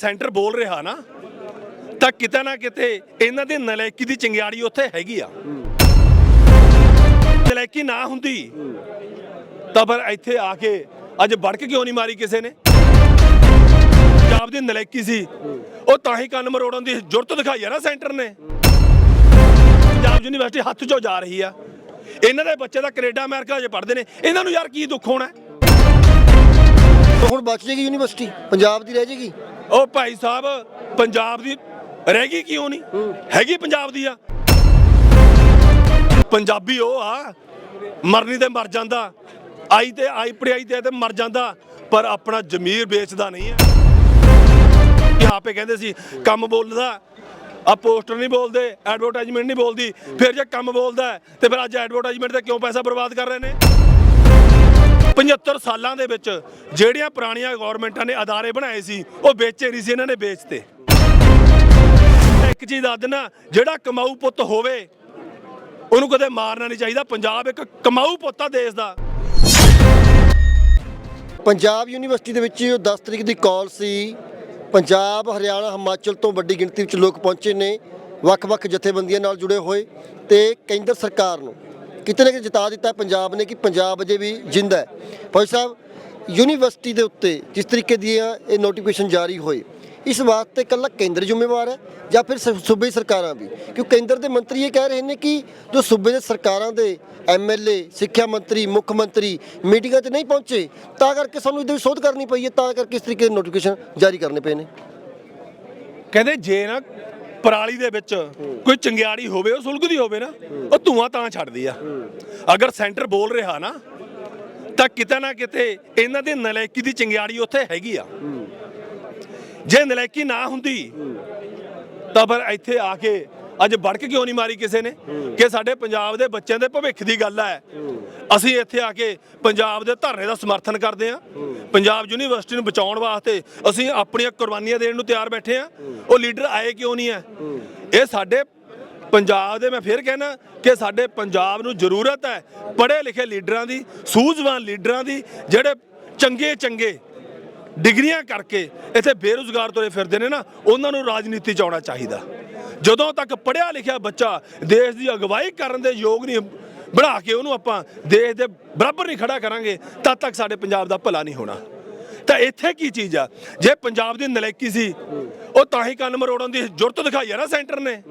Centre ਬੋਲ ਰਿਹਾ ਨਾ, ਤਾਂ ਕਿਤੇ ਨਾ ਕਿਤੇ ਇਹਨਾਂ ਦੀ ਨਲਾਇਕੀ ਦੀ ਚਿੰਗਿਆੜੀ ਉੱਥੇ ਹੈਗੀ ਆ। ਨਲਾਇਕੀ ਨਾ ਹੁੰਦੀ, ਤਾਂ ਫਿਰ ਇੱਥੇ ਆ ਕੇ ਅੱਜ ਵੜਕ ਕਿਉਂ ਨਹੀਂ ਮਾਰੀ ਕਿਸੇ ਨੇ? ਪੰਜਾਬ ਦੀ ਨਲਾਇਕੀ ਸੀ, ਉਹ ਤਾਂ ਹੀ ਕੰਨ ਮਰੋੜਨ ਦੀ ਜ਼ਰੂਰਤ ਦਿਖਾਈ ਆ ਨਾ ਸੈਂਟਰ ਨੇ। ਪੰਜਾਬ ਯੂਨੀਵਰਸਿਟੀ ਹੱਥ 'ਚੋਂ ਜਾ ਰਹੀ ਆ। ਇਹਨਾਂ ਦੇ ਬੱਚੇ ਤਾਂ ਕੈਨੇਡਾ, ਅਮਰੀਕਾ 'ਚ ਪੜ੍ਹਦੇ ਨੇ। ਇਹਨਾਂ ਨੂੰ ਯਾਰ ਕੀ ਦੁੱਖ ਹੋਣਾ? ਹੁਣ ਬਚ ਜਾਏਗੀ ਯੂਨੀਵਰਸਿਟੀ, ਪੰਜਾਬ ਦੀ ਰਹਿ ਜਾਏਗੀ। ਉਹ ਭਾਈ ਸਾਹਿਬ ਪੰਜਾਬ ਦੀ ਰਹਿ ਗਈ ਕਿਉਂ ਨਹੀਂ? ਹੈਗੀ ਪੰਜਾਬ ਦੀ ਆ? ਪੰਜਾਬੀ ਉਹ ਆ ਮਰਨੀ ਤੇ ਮਰ ਜਾਂਦਾ। ਆਈ ਤੇ ਆਈ ਪੜਾਈ ਤੇ ਤੇ ਮਰ ਜਾਂਦਾ ਪਰ ਆਪਣਾ ਜ਼ਮੀਰ ਵੇਚਦਾ ਨਹੀਂ ਹੈ। ਕਿ ਆਪੇ ਕਹਿੰਦੇ ਸੀ ਕੰਮ ਬੋਲਦਾ ਆ ਪੋਸਟਰ ਨਹੀਂ ਬੋਲਦੇ ਐਡਵਰਟਾਈਜ਼ਮੈਂਟ ਨਹੀਂ ਬੋਲਦੀ ਫਿਰ ਜੇ ਕੰਮ ਬੋਲਦਾ ਹੈ, ਤੇ ਫਿਰ ਅੱਜ ਐਡਵਰਟਾਈਜ਼ਮੈਂਟ ਤੇ ਕਿਉਂ ਪੈਸਾ ਬਰਬਾਦ ਕਰ ਰਹੇ ਨੇ? 75 ਸਾਲਾਂ ਦੇ ਵਿੱਚ ਜਿਹੜੀਆਂ ਪੁਰਾਣੀਆਂ ਗਵਰਨਮੈਂਟਾਂ ਨੇ ਅਦਾਰੇ ਬਣਾਏ ਸੀ, ਉਹ ਵੇਚੇ ਨਹੀਂ ਸੀ ਇਹਨਾਂ ਨੇ ਵੇਚਤੇ। ਇੱਕ ਚੀਜ਼ ਦੱਸ ਦਿੰਦਾ ਜਿਹੜਾ ਕਮਾਊ ਪੁੱਤ ਹੋਵੇ, ਉਹਨੂੰ ਕਦੇ ਮਾਰਨਾ ਨਹੀਂ ਚਾਹੀਦਾ। ਪੰਜਾਬ ਇੱਕ ਕਮਾਊ ਪੁੱਤ ਆ ਦੇਸ਼ ਦਾ। ਪੰਜਾਬ ਯੂਨੀਵਰਸਿਟੀ ਦੇ ਵਿੱਚ 10 ਤਰੀਕ ਦੀ ਕਾਲ ਸੀ। ਪੰਜਾਬ, ਹਰਿਆਣਾ, ਹਿਮਾਚਲ ਤੋਂ ਵੱਡੀ ਗਿਣਤੀ ਵਿੱਚ ਲੋਕ ਪਹੁੰਚੇ ਨੇ, ਵੱਖ-ਵੱਖ ਜਥੇਬੰਦੀਆਂ ਨਾਲ ਜੁੜੇ ਹੋਏ ਤੇ ਕੇਂਦਰ ਸਰਕਾਰ ਨੂੰ। ਕਿਤੇ ਨਾ ਕਿਤੇ ਜਿਤਾ ਦਿੱਤਾ ਪੰਜਾਬ ਨੇ ਕਿ ਪੰਜਾਬ ਅਜੇ ਵੀ ਜਿੰਦਾ ਹੈ। ਫੌਜੀ ਸਾਹਿਬ, ਯੂਨੀਵਰਸਿਟੀ ਦੇ ਉੱਤੇ ਜਿਸ ਤਰੀਕੇ ਦੀਆਂ ਇਹ ਨੋਟੀਫਿਕੇਸ਼ਨ ਜਾਰੀ ਹੋਏ, ਇਸ ਵਾਸਤੇ ਇਕੱਲਾ ਕੇਂਦਰ ਜ਼ਿੰਮੇਵਾਰ ਹੈ ਜਾਂ ਫਿਰ ਸ- ਸੂਬੇ ਸਰਕਾਰਾਂ ਵੀ? ਕਿਉਂ ਕੇਂਦਰ ਦੇ ਮੰਤਰੀ ਇਹ ਕਹਿ ਰਹੇ ਨੇ ਕਿ ਜੋ ਸੂਬੇ ਦੇ ਸਰਕਾਰਾਂ ਦੇ ਐਮਐਲਏ ਸਿੱਖਿਆ ਮੰਤਰੀ, ਮੁੱਖ ਮੰਤਰੀ ਮੀਟਿੰਗਾਂ 'ਚ ਨਹੀਂ ਪਹੁੰਚੇ, ਤਾਂ ਕਰਕੇ ਸਾਨੂੰ ਇਹਦੇ ਵਿੱਚ ਸੋਧ ਕਰਨੀ ਪਈ ਹੈ, ਤਾਂ ਕਰਕੇ ਇਸ ਤਰੀਕੇ ਦੇ ਨੋਟੀਫਿਕੇਸ਼ਨ ਜਾਰੀ ਕਰਨੇ ਪਏ ਨੇ। ਕਹਿੰਦੇ ਜੇ ਨਾ ਪਰਾਲੀ ਦੇ ਵਿੱਚ ਕੋਈ ਚੰਗਿਆੜੀ ਹੋਵੇ, ਉਹ ਸੁਲਗਦੀ ਹੋਵੇ ਨਾ, ਉਹ ਧੂਆਂ ਤਾਂ ਛੱਡਦੀ ਆ। ਅਗਰ ਸੈਂਟਰ ਬੋਲ ਰਿਹਾ ਨਾ, ਤਾਂ ਕਿਤੇ ਨਾ ਕਿਤੇ ਇਹਨਾਂ ਦੀ ਨਲਾਇਕੀ ਦੀ ਚੰਗਿਆੜੀ ਉੱਥੇ ਹੈਗੀ ਆ। ਜੇ ਨਲਾਇਕੀ ਨਾ ਹੁੰਦੀ, ਤਾਂ ਫਿਰ ਇੱਥੇ ਆ ਕੇ ਅੱਜ ਵੜਕ ਕਿਉਂ ਨਹੀਂ ਮਾਰੀ ਕਿਸੇ ਨੇ? ਕਿ ਸਾਡੇ ਪੰਜਾਬ ਦੇ ਬੱਚਿਆਂ ਦੇ ਭਵਿੱਖ ਦੀ ਗੱਲ ਹੈ। ਅਸੀਂ ਇੱਥੇ ਆ ਕੇ ਪੰਜਾਬ ਦੇ ਧਰਨੇ ਦਾ ਸਮਰਥਨ ਕਰਦੇ ਹਾਂ। ਪੰਜਾਬ ਯੂਨੀਵਰਸਿਟੀ ਨੂੰ ਬਚਾਉਣ ਵਾਸਤੇ ਅਸੀਂ ਆਪਣੀਆਂ ਕੁਰਬਾਨੀਆਂ ਦੇਣ ਨੂੰ ਤਿਆਰ ਬੈਠੇ ਹਾਂ। ਉਹ ਲੀਡਰ ਆਏ ਕਿਉਂ ਨਹੀਂ ਹੈ? ਇਹ ਸਾਡੇ ਪੰਜਾਬ ਦੇ, ਮੈਂ ਫਿਰ ਕਹਿਣਾ ਕਿ ਸਾਡੇ ਪੰਜਾਬ ਨੂੰ ਜ਼ਰੂਰਤ ਹੈ ਪੜ੍ਹੇ ਲਿਖੇ ਲੀਡਰਾਂ ਦੀ, ਸੂਝਵਾਨ ਲੀਡਰਾਂ ਦੀ, ਜਿਹੜੇ ਚੰਗੇ ਚੰਗੇ ਡਿਗਰੀਆਂ ਕਰਕੇ ਇੱਥੇ ਬੇਰੁਜ਼ਗਾਰ ਤੁਰੇ ਫਿਰਦੇ ਨੇ ਨਾ, ਉਹਨਾਂ ਨੂੰ ਰਾਜਨੀਤੀ ਚ ਆਉਣਾ ਚਾਹੀਦਾ। ਜਦੋਂ ਤੱਕ ਪੜਿਆ ਲਿਖਿਆ ਬੱਚਾ ਦੇਸ਼ ਦੀ ਅਗਵਾਈ ਕਰਨ ਦੇ ਯੋਗ ਨਹੀਂ ਬਣਾ ਕੇ ਉਹਨੂੰ ਆਪਾਂ ਦੇਸ਼ ਦੇ ਬਰਾਬਰ ਨਹੀਂ ਖੜਾ ਕਰਾਂਗੇ, ਤਦ ਤੱਕ ਸਾਡੇ ਪੰਜਾਬ ਦਾ ਭਲਾ ਨਹੀਂ ਹੋਣਾ। ਤਾਂ ਇੱਥੇ ਕੀ ਚੀਜ਼ ਆ? ਜੇ ਪੰਜਾਬ ਦੀ ਨਲਾਇਕੀ ਸੀ, ਉਹ ਤਾਂ ਹੀ ਕੰਨ ਮਰੋੜਨ ਦੀ ਜ਼ਰੂਰਤ ਦਿਖਾਈ ਆ ਨਾ ਸੈਂਟਰ ਨੇ।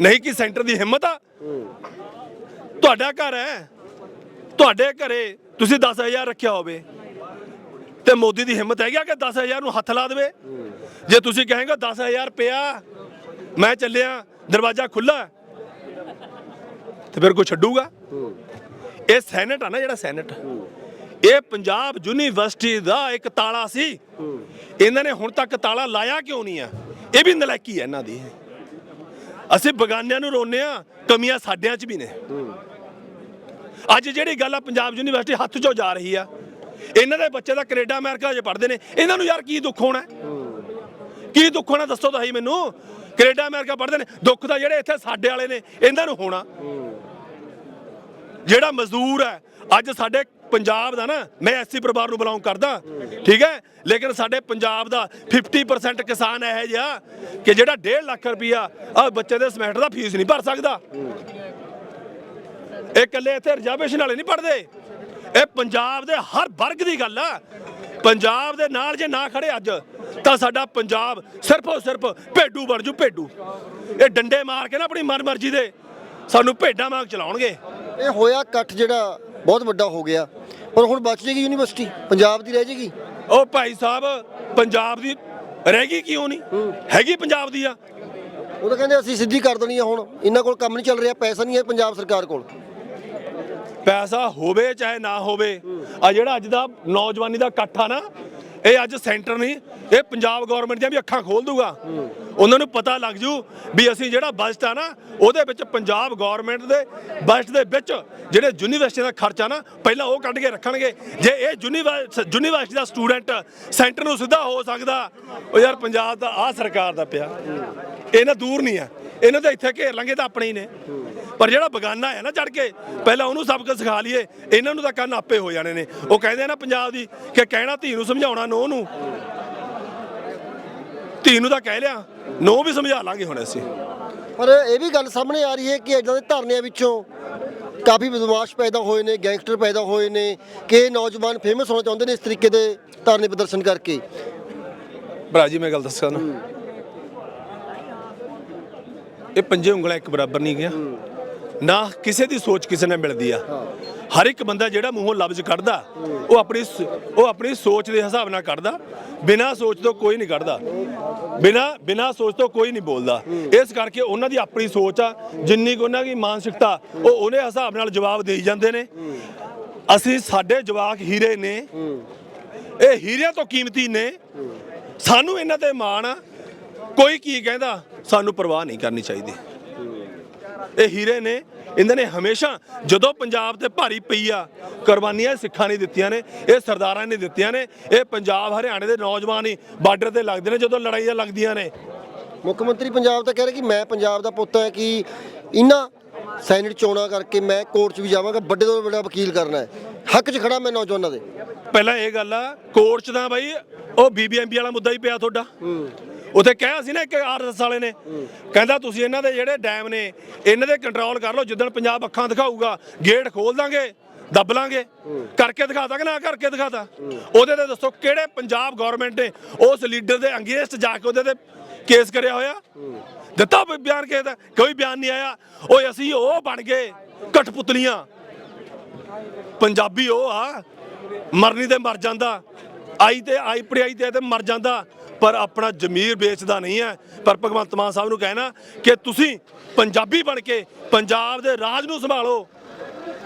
ਨਹੀਂ ਕਿ ਸੈਂਟਰ ਦੀ ਹਿੰਮਤ ਆ? ਤੁਹਾਡਾ ਘਰ ਹੈ। ਤੁਹਾਡੇ ਘਰੇ ਤੁਸੀਂ 10000 ਰੱਖਿਆ ਹੋਵੇ। ਤੇ ਮੋਦੀ ਦੀ ਹਿੰਮਤ ਹੈਗੀ ਆ ਕਿ 10000 ਨੂੰ ਹੱਥ ਲਾ ਦੇਵੇ। ਜੇ ਤੁਸੀਂ ਕਹੇਗਾ 10000 ਪਿਆ ਮੈਂ ਚੱਲਿਆ ਦਰਵਾਜ਼ਾ ਖੁੱਲਾ ਤੇ ਫਿਰ ਕੋਈ ਛੱਡੂਗਾ? ਇਹ ਸੈਨੇਟ ਆ ਨਾ ਜਿਹੜਾ ਸੈਨੇਟ? ਇਹ ਪੰਜਾਬ ਯੂਨੀਵਰਸਿਟੀ ਦਾ ਇੱਕ ਤਾਲਾ ਸੀ। ਇਹਨਾਂ ਨੇ ਹੁਣ ਤੱਕ ਤਾਲਾ ਲਾਇਆ ਕਿਉਂ ਨਹੀਂ ਆ? ਇਹ ਵੀ ਨਲਾਇਕੀ ਹੈ ਇਹਨਾਂ ਦੀ। ਅਸੀਂ ਬਗਾਨਿਆਂ ਨੂੰ ਰੋਨੇ ਆ ਕਮੀਆਂ ਸਾਡਿਆਂ 'ਚ ਵੀ ਨੇ। ਅੱਜ ਜਿਹੜੀ ਗੱਲ ਆ ਪੰਜਾਬ ਯੂਨੀਵਰਸਿਟੀ ਹੱਥ 'ਚੋਂ ਜਾ ਰਹੀ ਆ। ਇਹਨਾਂ ਦੇ ਬੱਚੇ ਤਾਂ ਕੈਨੇਡਾ ਅਮਰੀਕਾ 'ਚ ਪੜ੍ਹਦੇ ਨੇ। ਇਹਨਾਂ ਨੂੰ ਯਾਰ ਕੀ ਦੁੱਖ ਹੋਣਾ? ਹੈ? ਕੀ ਦੁੱਖ ਹੋਣਾ ਦੱਸੋ ਤਾਂ ਸਹੀ ਮੈਨੂੰ। ਕੈਨੇਡਾ, ਅਮਰੀਕਾ ਪੜ੍ਹਦੇ ਨੇ। ਦੁੱਖ ਤਾਂ ਜਿਹੜੇ ਇੱਥੇ ਸਾਡੇ ਵਾਲੇ ਨੇ, ਇਹਨਾਂ ਨੂੰ ਹੋਣਾ। ਜਿਹੜਾ ਮਜ਼ਦੂਰ ਹੈ, ਅੱਜ ਸਾਡੇ ਪੰਜਾਬ ਦਾ ਨਾ, ਮੈਂ ਐਸਸੀ ਪਰਿਵਾਰ ਨੂੰ ਬਿਲੋਂਗ ਕਰਦਾ, ਠੀਕ ਹੈ? ਲੇਕਿਨ ਸਾਡੇ ਪੰਜਾਬ ਦਾ 50% ਕਿਸਾਨ ਇਹ ਜਿਹਾ ਕਿ ਜਿਹੜਾ 1.5 ਲੱਖ ਰੁਪਇਆ ਆ ਬੱਚੇ ਦੇ ਸਮੈਸਟਰ ਦਾ ਫੀਸ ਨਹੀਂ ਭਰ ਸਕਦਾ। ਇਹ ਇਕੱਲੇ ਇੱਥੇ ਰਿਜ਼ਰਵੇਸ਼ਨ ਵਾਲੇ ਨਹੀਂ ਪੜਦੇ ਇਹ ਪੰਜਾਬ ਦੇ ਹਰ ਵਰਗ ਦੀ ਗੱਲ ਆ। ਪੰਜਾਬ ਦੇ ਨਾਲ ਜੇ ਨਾ ਖੜੇ ਅੱਜ ਤਾਂ ਸਾਡਾ ਪੰਜਾਬ ਸਿਰਫ ਔਰ ਸਿਰਫ ਭੇਡੂ ਬਣ ਜੂ ਭੇਡੂ। ਇਹ ਡੰਡੇ ਮਾਰ ਕੇ ਨਾ ਆਪਣੀ ਮਨਮਰਜ਼ੀ ਦੇ ਸਾਨੂੰ ਭੇਡਾਂ ਵਾਂਗ ਚਲਾਉਣਗੇ। ਇਹ ਹੋਇਆ ਇਕੱਠ ਜਿਹੜਾ ਬਹੁਤ ਵੱਡਾ ਹੋ ਗਿਆ। ਪਰ ਹੁਣ ਬਚ ਜਾਏਗੀ ਯੂਨੀਵਰਸਿਟੀ? ਪੰਜਾਬ ਦੀ ਰਹਿ ਜਾਏਗੀ ਉਹ ਭਾਈ ਸਾਹਿਬ ਪੰਜਾਬ ਦੀ ਰਹਿ ਗਈ ਕਿਉਂ ਨਹੀਂ? ਹੈਗੀ ਪੰਜਾਬ ਦੀ ਆ। ਉਹ ਤਾਂ ਕਹਿੰਦੇ ਅਸੀਂ ਸਿੱਧੀ ਕਰ ਦੇਣੀ ਆ ਹੁਣ। ਇਹਨਾਂ ਕੋਲ ਕੰਮ ਨਹੀਂ ਚੱਲ ਰਿਹਾ ਪੈਸਾ ਨਹੀਂ ਹੈ ਪੰਜਾਬ ਸਰਕਾਰ ਕੋਲ। ਪੈਸਾ ਹੋਵੇ ਚਾਹੇ ਨਾ ਹੋਵੇ, ਆ ਜਿਹੜਾ ਅੱਜ ਦਾ ਨੌਜਵਾਨੀ ਦਾ ਇਕੱਠ ਆ ਨਾ, ਇਹ ਅੱਜ ਸੈਂਟਰ ਨਹੀਂ, ਇਹ ਪੰਜਾਬ ਗਵਰਨਮੈਂਟ ਦੀਆਂ ਵੀ ਅੱਖਾਂ ਖੋਲ ਦੂਗਾ। ਉਹਨਾਂ ਨੂੰ ਪਤਾ ਲੱਗ ਜੂ ਵੀ ਅਸੀਂ ਜਿਹੜਾ ਬਜਟ ਆ ਨਾ, ਉਹਦੇ ਵਿੱਚ ਪੰਜਾਬ ਗਵਰਨਮੈਂਟ ਦੇ ਬਜਟ ਦੇ ਵਿੱਚ ਜਿਹੜੇ ਯੂਨੀਵਰਸਿਟੀ ਦਾ ਖਰਚਾ ਨਾ, ਪਹਿਲਾਂ ਉਹ ਕੱਢ ਕੇ ਰੱਖਣਗੇ। ਜੇ ਇਹ ਯੂਨੀਵਰਸ- ਯੂਨੀਵਰਸਿਟੀ ਦਾ ਸਟੂਡੈਂਟ ਸੈਂਟਰ ਨੂੰ ਸਿੱਧਾ ਹੋ ਸਕਦਾ, ਉਹ ਯਾਰ ਪੰਜਾਬ ਦਾ ਆ ਸਰਕਾਰ ਦਾ ਪਿਆ। ਇਹ ਨਾ ਦੂਰ ਨਹੀਂ ਆ। ਇਹਨਾਂ ਤਾਂ ਇੱਥੇ ਘੇਰ ਲਾਂਗੇ ਤਾਂ ਆਪਣੇ ਹੀ ਨੇ। ਪਰ ਜਿਹੜਾ ਬਗਾਨਾ ਹੈ ਨਾ ਚੜ ਕੇ ਪਹਿਲਾਂ ਉਹਨੂੰ ਸਬਕ ਸਿਖਾ ਲਈਏ ਇਹਨਾਂ ਨੂੰ ਤਾਂ ਕੰਨ ਆਪੇ ਹੋ ਜਾਣੇ ਨੇ। ਉਹ ਕਹਿੰਦੇ ਆ ਨਾ ਪੰਜਾਬ ਦੀ ਕਿ ਕਹਿਣਾ ਧੀ ਨੂੰ ਸਮਝਾਉਣਾ ਨੋ ਨੂੰ। ਧੀ ਨੂੰ ਤਾਂ ਕਹਿ ਲਿਆ ਨੋ ਵੀ ਸਮਝਾ ਲਾਂਗੇ ਹੁਣ ਅਸੀਂ। ਪਰ ਇਹ ਵੀ ਗੱਲ ਸਾਹਮਣੇ ਆ ਰਹੀ ਹੈ ਕਿ ਇਦਾਂ ਦੇ ਧਰਨਿਆਂ ਵਿੱਚੋਂ ਕਾਫੀ ਬਦਮਾਸ਼ ਪੈਦਾ ਹੋਏ ਨੇ ਗੈਂਗਸਟਰ ਪੈਦਾ ਹੋਏ ਨੇ ਕਿ ਨੌਜਵਾਨ ਫੇਮਸ ਹੋਣਾ ਚਾਹੁੰਦੇ ਨੇ ਇਸ ਤਰੀਕੇ ਦੇ ਧਰਨੇ ਪ੍ਰਦਰਸ਼ਨ ਕਰਕੇ। ਭਰਾ ਜੀ ਮੈਂ ਗੱਲ ਦੱਸਾਂ ਨਾ। ਇਹ ਪੰਜੇ ਉਂਗਲਾਂ ਇੱਕ ਬਰਾਬਰ ਨਹੀਂ ਗਿਆ। ਨਾ ਕਿਸੇ ਦੀ ਸੋਚ ਕਿਸੇ ਨਾਲ ਮਿਲਦੀ ਆ। ਹਰ ਇੱਕ ਬੰਦਾ ਜਿਹੜਾ ਮੂੰਹੋਂ ਲਫ਼ਜ਼ ਕੱਢਦਾ, ਉਹ ਆਪਣੀ ਉਹ ਆਪਣੀ ਸੋਚ ਦੇ ਹਿਸਾਬ ਨਾਲ ਕੱਢਦਾ। ਬਿਨਾਂ ਸੋਚ ਤੋਂ ਕੋਈ ਨਹੀਂ ਕੱਢਦਾ। ਬਿਨਾਂ ਬਿਨਾਂ ਸੋਚ ਤੋਂ ਕੋਈ ਨਹੀਂ ਬੋਲਦਾ। ਇਸ ਕਰਕੇ ਉਹਨਾਂ ਦੀ ਆਪਣੀ ਸੋਚ ਆ, ਜਿੰਨੀ ਕੁ ਉਹਨਾਂ ਦੀ ਮਾਨਸਿਕਤਾ, ਉਹ ਉਹਨੇ ਹਿਸਾਬ ਨਾਲ ਜਵਾਬ ਦੇਈ ਜਾਂਦੇ ਨੇ। ਅਸੀਂ ਸਾਡੇ ਜਵਾਕ ਹੀਰੇ ਨੇ। ਇਹ ਹੀਰਿਆਂ ਤੋਂ ਕੀਮਤੀ ਨੇ। ਸਾਨੂੰ ਇਹਨਾਂ ਤੇ ਮਾਣ ਆ। ਕੋਈ ਕੀ ਕਹਿੰਦਾ? ਸਾਨੂੰ ਪਰਵਾਹ ਨਹੀਂ ਕਰਨੀ ਚਾਹੀਦੀ। ਇਹ ਹੀਰੇ ਨੇ ਇਹਨਾਂ ਨੇ ਹਮੇਸ਼ਾ ਜਦੋਂ ਪੰਜਾਬ ਤੇ ਭਾਰੀ ਪਈ ਆ ਕੁਰਬਾਨੀਆਂ ਸਿੱਖਾਂ ਨੇ ਦਿੱਤੀਆਂ ਨੇ ਇਹ ਸਰਦਾਰਾਂ ਨੇ ਦਿੱਤੀਆਂ ਨੇ ਇਹ ਪੰਜਾਬ ਹਰਿਆਣੇ ਦੇ ਨੌਜਵਾਨ ਹੀ ਬਾਰਡਰ ਤੇ ਲੱਗਦੇ ਨੇ ਜਦੋਂ ਲੜਾਈਆਂ ਲੱਗਦੀਆਂ ਨੇ। ਮੁੱਖ ਮੰਤਰੀ ਪੰਜਾਬ ਤਾਂ ਕਹਿ ਰਿਹਾ ਕਿ ਮੈਂ ਪੰਜਾਬ ਦਾ ਪੁੱਤ ਹਾਂ ਕਿ ਇਹਨਾਂ ਸੈਨੇਟ ਚੋਣਾਂ ਕਰਕੇ ਮੈਂ ਕੋਰਟ 'ਚ ਵੀ ਜਾਵਾਂਗਾ ਵੱਡੇ ਤੋਂ ਵੱਡਾ ਵਕੀਲ ਕਰਨਾ ਹੈ। ਹੱਕ 'ਚ ਖੜਾ ਮੈਂ ਨੌਜਵਾਨਾਂ ਦੇ। ਪਹਿਲਾਂ ਇਹ ਗੱਲ ਆ ਕੋਰਟ 'ਚ ਤਾਂ ਬਾਈ ਉਹ ਬੀਬੀਐਮਬੀ ਵਾਲਾ ਮੁੱਦਾ ਹੀ ਪਿਆ ਤੁਹਾਡਾ। ਉਥੇ ਕਿਹਾ ਸੀ ਨਾ ਇੱਕ ਆਰਐਸਐਸ ਵਾਲੇ ਨੇ। ਕਹਿੰਦਾ ਤੁਸੀਂ ਇਹਨਾਂ ਦੇ ਜਿਹੜੇ ਡੈਮ ਨੇ ਇਹਨਾਂ ਦੇ ਕੰਟਰੋਲ ਕਰ ਲਓ ਜਿੱਦਣ ਪੰਜਾਬ ਅੱਖਾਂ ਦਿਖਾਊਗਾ ਗੇਟ ਖੋਲ ਦਾਂਗੇ ਦੱਬ ਲਾਂਗੇ। ਕਰਕੇ ਦਿਖਾਤਾ ਕਿ ਨਾ ਕਰਕੇ ਦਿਖਾਤਾ ਉਹਦੇ ਤੇ ਦੱਸੋ ਕਿਹੜੇ ਪੰਜਾਬ ਗਵਰਨਮੈਂਟ ਨੇ ਉਸ ਲੀਡਰ ਦੇ ਅੰਗੇਸਟ ਜਾ ਕੇ ਉਹਦੇ ਤੇ ਕੇਸ ਕਰਿਆ ਹੋਇਆ? ਦਿੱਤਾ ਬਿਆਨ ਕਿਸੇ ਦਾ? ਕੋਈ ਬਿਆਨ ਨਹੀਂ ਆਇਆ। ਓਏ ਅਸੀਂ ਉਹ ਬਣ ਗਏ ਕਠਪੁਤਲੀਆਂ ਪੰਜਾਬੀ ਉਹ ਆ ਮਰਨੀ ਤੇ ਮਰ ਜਾਂਦਾ। ਆਈ ਤੇ ਆਈ ਪੜਾਈ ਤੇ ਤੇ ਮਰ ਜਾਂਦਾ। ਪਰ ਆਪਣਾ ਜ਼ਮੀਰ ਵੇਚਦਾ ਨਹੀਂ ਹੈ। ਪਰ ਭਗਵੰਤ ਮਾਨ ਸਾਹਿਬ ਨੂੰ ਕਹਿਣਾ ਕਿ ਤੁਸੀਂ ਪੰਜਾਬੀ ਬਣ ਕੇ ਪੰਜਾਬ ਦੇ ਰਾਜ ਨੂੰ ਸੰਭਾਲੋ।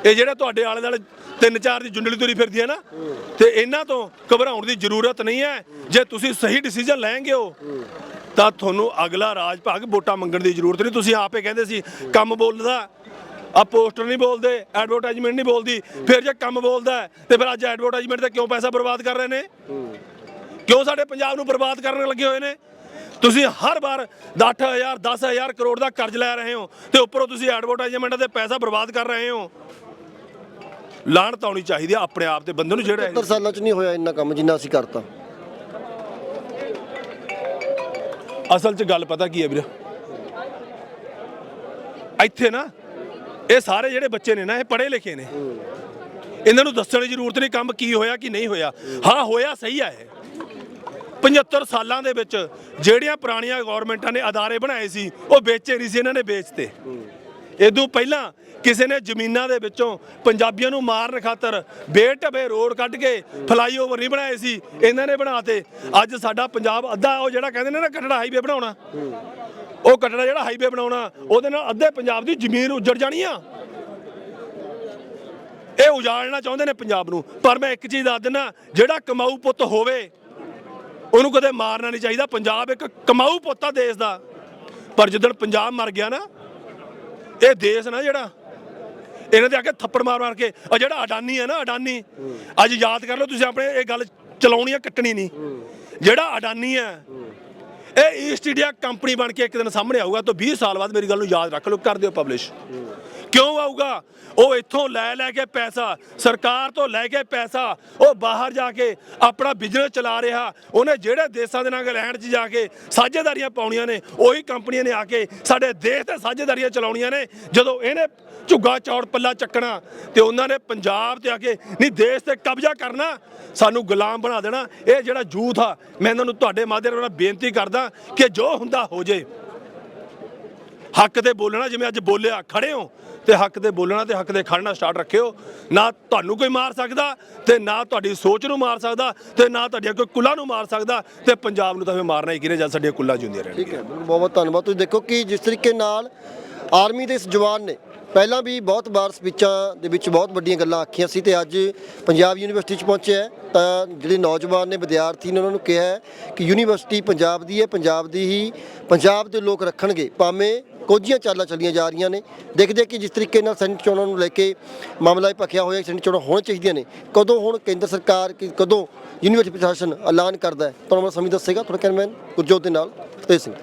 ਇਹ ਜਿਹੜੇ ਤੁਹਾਡੇ ਆਲੇ ਦੁਆਲੇ ਤਿੰਨ ਚਾਰ ਦੀ ਜੁੰਡਲੀ ਤੁਰੀ ਫਿਰਦੀ ਹੈ ਨਾ, ਤੇ ਇਹਨਾਂ ਤੋਂ ਘਬਰਾਉਣ ਦੀ ਜ਼ਰੂਰਤ ਨਹੀਂ ਹੈ। ਜੇ ਤੁਸੀਂ ਸਹੀ ਡਿਸੀਜਨ ਲੈਣਗੇ ਹੋ ਤਾਂ ਤੁਹਾਨੂੰ ਅਗਲਾ ਰਾਜ ਭਾਗ ਵੋਟਾਂ ਮੰਗਣ ਦੀ ਜ਼ਰੂਰਤ ਨਹੀਂ। ਤੁਸੀਂ ਆਪੇ ਕਹਿੰਦੇ ਸੀ, ਕੰਮ ਬੋਲਦਾ। ਆ ਪੋਸਟਰ ਨਹੀਂ ਬੋਲਦੇ ਐਡਵਰਟਾਈਜ਼ਮੈਂਟ ਨਹੀਂ ਬੋਲਦੀ ਫਿਰ ਜੇ ਕੰਮ ਬੋਲਦਾ ਹੈ, ਤੇ ਫਿਰ ਅੱਜ ਐਡਵਰਟਾਈਜ਼ਮੈਂਟ ਤੇ ਕਿਉਂ ਪੈਸਾ ਬਰਬਾਦ ਕਰ ਰਹੇ ਨੇ? ਕਿਉਂ ਸਾਡੇ ਪੰਜਾਬ ਨੂੰ ਬਰਬਾਦ ਕਰਨ ਲੱਗੇ ਹੋਏ ਨੇ? ਤੁਸੀਂ ਹਰ ਵਾਰ 8000 10000 ਕਰੋੜ ਦਾ ਕਰਜ਼ ਲੈ ਰਹੇ ਹੋ ਤੇ ਉੱਪਰੋਂ ਤੁਸੀਂ ਐਡਵਰਟਾਈਜ਼ਮੈਂਟ ਤੇ ਪੈਸਾ ਬਰਬਾਦ ਕਰ ਰਹੇ ਹੋ। ਲਾਹਣਤ ਆਉਣੀ ਚਾਹੀਦੀ ਆ ਆਪਣੇ ਆਪ ਤੇ ਬੰਦੇ ਨੂੰ ਜਿਹੜਾ 70 ਸਾਲਾਂ 'ਚ ਨਹੀਂ ਹੋਇਆ ਇੰਨਾ ਕੰਮ ਜਿੰਨਾ ਅਸੀਂ ਕਰਤਾ। ਅਸਲ 'ਚ ਗੱਲ ਪਤਾ ਕੀ ਹੈ ਵੀਰ? ਇੱਥੇ ਨਾ ਇਹ ਸਾਰੇ ਜਿਹੜੇ ਬੱਚੇ ਨੇ ਨਾ, ਇਹ ਪੜ੍ਹੇ ਲਿਖੇ ਨੇ। ਇਹਨਾਂ ਨੂੰ ਦੱਸਣ ਦੀ ਜ਼ਰੂਰਤ ਨਹੀਂ ਕੰਮ ਕੀ ਹੋਇਆ ਕਿ ਨਹੀਂ ਹੋਇਆ। ਹਾਂ, ਹੋਇਆ ਸਹੀ ਆ ਇਹ। 75 ਸਾਲਾਂ ਦੇ ਵਿੱਚ ਜਿਹੜੀਆਂ ਪੁਰਾਣੀਆਂ ਗਵਰਨਮੈਂਟਾਂ ਨੇ ਅਦਾਰੇ ਬਣਾਏ ਸੀ, ਉਹ ਵੇਚੇ ਨਹੀਂ ਸੀ ਇਹਨਾਂ ਨੇ ਵੇਚਤੇ। ਇਦੋਂ ਪਹਿਲਾਂ ਕਿਸੇ ਨੇ ਜ਼ਮੀਨਾਂ ਦੇ ਵਿੱਚੋਂ ਪੰਜਾਬੀਆਂ ਨੂੰ ਮਾਰਨ ਖਾਤਰ ਬੇਟਵੇ ਰੋਡ ਕੱਢ ਕੇ ਫਲਾਈਓਵਰ ਨਹੀਂ ਬਣਾਏ ਸੀ, ਇਹਨਾਂ ਨੇ ਬਣਾਤੇ। ਅੱਜ ਸਾਡਾ ਪੰਜਾਬ ਅੱਧਾ ਉਹ ਜਿਹੜਾ ਕਹਿੰਦੇ ਨੇ ਨਾ, ਕਟੜਾ ਹਾਈਵੇ ਬਣਾਉਣਾ। ਉਹ ਕਟੜਾ ਜਿਹੜਾ ਹਾਈਵੇ ਬਣਾਉਣਾ, ਉਹਦੇ ਨਾਲ ਅੱਧੇ ਪੰਜਾਬ ਦੀ ਜ਼ਮੀਨ ਉੱਜੜ ਜਾਣੀ ਆ। ਇਹ ਉਜਾੜਨਾ ਚਾਹੁੰਦੇ ਨੇ ਪੰਜਾਬ ਨੂੰ। ਪਰ ਮੈਂ ਇੱਕ ਚੀਜ਼ ਦੱਸ ਦਿੰਦਾ ਜਿਹੜਾ ਕਮਾਊ ਪੁੱਤ ਹੋਵੇ, ਉਹਨੂੰ ਕਦੇ ਮਾਰਨਾ ਨਹੀਂ ਚਾਹੀਦਾ। ਪੰਜਾਬ ਇੱਕ ਕਮਾਊ ਪੁੱਤ ਆ ਦੇਸ਼ ਦਾ। ਪਰ ਜਦੋਂ ਪੰਜਾਬ ਮਰ ਗਿਆ ਨਾ, ਇਹ ਦੇਸ਼ ਨਾ ਜਿਹੜਾ, ਇਹਨਾਂ ਦੇ ਅੱਗੇ ਥੱਪੜ ਮਾਰ ਮਾਰ ਕੇ ਆ ਜਿਹੜਾ ਅਡਾਨੀ ਹੈ ਨਾ, ਅਡਾਨੀ, ਅੱਜ ਯਾਦ ਕਰ ਲਓ ਤੁਸੀਂ ਆਪਣੇ, ਇਹ ਗੱਲ ਚਲਾਉਣੀ ਆ, ਕੱਟਣੀ ਨਹੀਂ। ਜਿਹੜਾ ਅਡਾਨੀ ਹੈ ਇਹ ਈਸਟ ਇੰਡੀਆ ਕੰਪਨੀ ਬਣ ਕੇ ਇੱਕ ਦਿਨ ਸਾਹਮਣੇ ਆਊਗਾ, ਤਾਂ 20 ਸਾਲ ਬਾਅਦ ਮੇਰੀ ਗੱਲ ਨੂੰ ਯਾਦ ਰੱਖ ਲਓ, ਕਰ ਦਿਓ ਪਬਲਿਸ਼ ਕਿਉਂ ਆਊਗਾ? ਉਹ ਇੱਥੋਂ ਲੈ ਲੈ ਕੇ ਪੈਸਾ, ਸਰਕਾਰ ਤੋਂ ਲੈ ਕੇ ਪੈਸਾ, ਉਹ ਬਾਹਰ ਜਾ ਕੇ ਆਪਣਾ ਬਿਜ਼ਨਸ ਚਲਾ ਰਿਹਾ। ਉਹਨੇ ਜਿਹੜੇ ਦੇਸ਼ਾਂ ਦੇ ਨਾਲ ਇੰਗਲੈਂਡ 'ਚ ਜਾ ਕੇ ਸਾਝੇਦਾਰੀਆਂ ਪਾਉਣੀਆਂ ਨੇ, ਉਹੀ ਕੰਪਨੀਆਂ ਨੇ ਆ ਕੇ ਸਾਡੇ ਦੇਸ਼ ਤੇ ਸਾਝੇਦਾਰੀਆਂ ਚਲਾਉਣੀਆਂ ਨੇ। ਜਦੋਂ ਇਹਨੇ ਝੁੱਗਾ ਚੌੜ ਪੱਲਾ ਚੱਕਣਾ ਤੇ ਉਹਨਾਂ ਨੇ ਪੰਜਾਬ ਤੇ ਆ ਕੇ ਨਹੀਂ ਦੇਸ਼ ਤੇ ਕਬਜ਼ਾ ਕਰਨਾ, ਸਾਨੂੰ ਗੁਲਾਮ ਬਣਾ ਦੇਣਾ। ਇਹ ਜਿਹੜਾ ਜੂਥ ਆ, ਮੈਂ ਇਹਨਾਂ ਨੂੰ ਤੁਹਾਡੇ ਮਾਧਿਅਮ ਨਾਲ ਬੇਨਤੀ ਕਰਦਾ ਕਿ ਜੋ ਹੁੰਦਾ ਹੋ ਜੇ। ਹੱਕ ਤੇ ਬੋਲਣਾ, ਜਿਵੇਂ ਅੱਜ ਬੋਲਿਆ ਖੜੇ ਹੋ। ਤੇ ਹੱਕ ਦੇ ਬੋਲਣਾ ਤੇ ਹੱਕ ਦੇ ਖੜਨਾ ਸਟਾਰਟ ਰੱਖਿਓ। ਨਾ ਤੁਹਾਨੂੰ ਕੋਈ ਮਾਰ ਸਕਦਾ ਤੇ ਨਾ ਤੁਹਾਡੀ ਸੋਚ ਨੂੰ ਮਾਰ ਸਕਦਾ ਤੇ ਨਾ ਤੁਹਾਡੀਆਂ ਕੋਈ ਕੁੱਲਾਂ ਨੂੰ ਮਾਰ ਸਕਦਾ ਤੇ ਪੰਜਾਬ ਨੂੰ ਤਾਂ ਫਿਰ ਮਾਰਨਾ ਹੀ ਕਿਨੇ ਜਦ ਸਾਡੀਆਂ ਕੁੱਲਾਂ ਜਿਉਂਦੀਆਂ ਰਹਿਣ ਠੀਕ ਹੈ, ਬਹੁਤ ਬਹੁਤ ਧੰਨਵਾਦ। ਤੁਸੀਂ ਦੇਖੋ ਕਿ ਜਿਸ ਤਰੀਕੇ ਨਾਲ ਆਰਮੀ ਦੇ ਇਸ ਜਵਾਨ ਨੇ ਪਹਿਲਾਂ ਵੀ ਬਹੁਤ ਵਾਰ ਸਪੀਚਾਂ ਦੇ ਵਿੱਚ ਬਹੁਤ ਵੱਡੀਆਂ ਗੱਲਾਂ ਆਖੀਆਂ ਸੀ ਤੇ ਅੱਜ ਪੰਜਾਬ ਯੂਨੀਵਰਸਿਟੀ 'ਚ ਪਹੁੰਚਿਆ ਤਾਂ ਜਿਹੜੇ ਨੌਜਵਾਨ ਨੇ, ਵਿਦਿਆਰਥੀ ਨੇ ਉਹਨਾਂ ਨੂੰ ਕਿਹਾ ਕਿ ਯੂਨੀਵਰਸਿਟੀ ਪੰਜਾਬ ਦੀ ਹੈ, ਪੰਜਾਬ ਦੀ ਹੀ ਪੰਜਾਬ ਦੇ ਲੋਕ ਰੱਖਣਗੇ। ਭਾਵੇਂ ਕੋਝੀਆਂ ਚਾਲਾਂ ਚੱਲੀਆਂ ਜਾ ਰਹੀਆਂ ਨੇ, ਦੇਖਦੇ ਕਿ ਜਿਸ ਤਰੀਕੇ ਨਾਲ ਸੈਨੇਟ ਚੋਣਾਂ ਨੂੰ ਲੈ ਕੇ ਮਾਮਲਾ ਇਹ ਭਖਿਆ ਹੋਇਆ ਸੈਨੇਟ ਚੋਣਾਂ ਹੋਣੀਆਂ ਚਾਹੀਦੀਆਂ ਨੇ। ਕਦੋਂ ਹੁਣ ਕੇਂਦਰ ਸਰਕਾਰ ਕਿ ਕਦੋਂ ਯੂਨੀਵਰਸਿਟੀ ਪ੍ਰਸ਼ਾਸਨ ਐਲਾਨ ਕਰਦਾ ਹੈ? ਤੁਹਾਨੂੰ ਮੈਂ ਸਮਝ ਦੱਸੇਗਾ। ਤੁਹਾਡਾ ਕੈਮਰਾਮੈਨ ਗੁਰਜੋਤ ਦੇ ਨਾਲ ਤੇ ਸਿੰਘ।